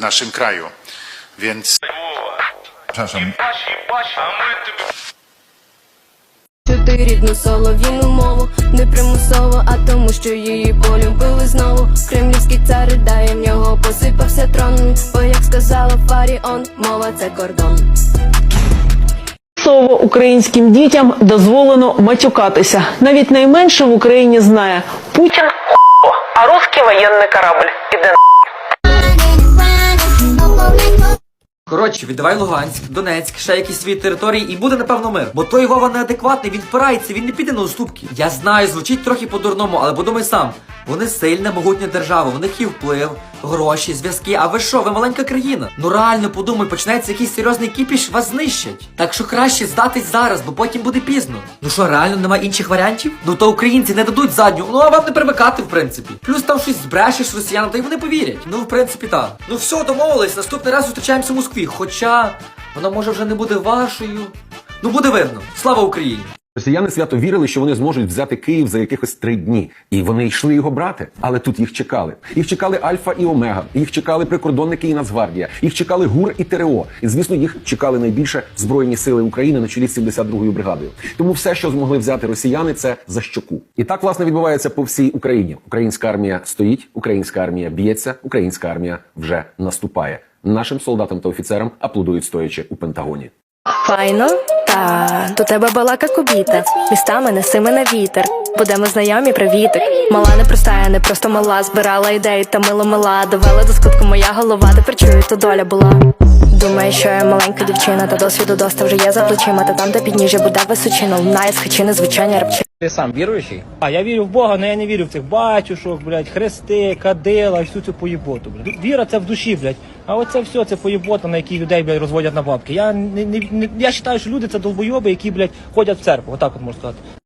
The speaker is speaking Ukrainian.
w naszym kraju. Więc Przepraszam, Чути рідну солов'їну мову не примусово, а тому, що її полюбили знову. Кремлівський цар ридає в нього посипався трон. Бо як сказала Фаріон, мова це кордон. Слово українським дітям дозволено матюкатися. Навіть найменше в Україні знає Путін а русський воєнний корабль іде. Коротше, віддавай Луганськ, Донецьк, ще якісь свої території, і буде напевно мир. Бо той Вова неадекватний, він впирається, він не піде на уступки. Я знаю, звучить трохи по-дурному, але подумай сам. Вони сильна, могутня держава, в них є вплив, гроші, зв'язки. А ви що, ви маленька країна? Ну реально подумай, почнеться якийсь серйозний кіпіш, вас знищать. Так що краще здатись зараз, бо потім буде пізно. Ну що, реально немає інших варіантів? Ну то українці не дадуть задню, ну а вам не привикати, в принципі. Плюс там щось збрешеш росіянам, та й вони повірять. Ну, в принципі, так. Ну все, домовились, наступний раз зустрічаємося в Москві. Хоча вона може вже не буде вашою. Ну буде видно. Слава Україні! Росіяни свято вірили, що вони зможуть взяти Київ за якихось три дні, і вони йшли його брати. Але тут їх чекали. Їх чекали Альфа і Омега, їх чекали прикордонники і Нацгвардія, їх чекали ГУР і ТРО. І звісно, їх чекали найбільше збройні сили України на чолі з 72-ю бригадою. Тому все, що змогли взяти росіяни, це за щоку. І так власне відбувається по всій Україні. Українська армія стоїть, українська армія б'ється, українська армія вже наступає. Нашим солдатам та офіцерам аплодують стоячи у Пентагоні. Файно? Та до тебе балака кубіта. Містами неси мене вітер. Будемо знайомі, привітик. Мала не проста, я не просто мала. Збирала ідеї та мило мила. Довела до скутку моя голова, тепер чую, то доля була. Думаю, що я маленька дівчина, та досвіду доста вже є за плечима, та там, де підніжжя буде височина, лунає з хачини незвичайні рапчини. Ти сам віруючий? А я вірю в Бога, але я не вірю в цих батюшок, блядь, хрести, кадила, всю цю поїботу, блядь. Віра це в душі, блядь. А оце все, це поїбота, на якій людей, блядь, розводять на бабки. Я не, не, не я вважаю, що люди це долбойоби, які, блядь, ходять в церкву. Отак от можна сказати.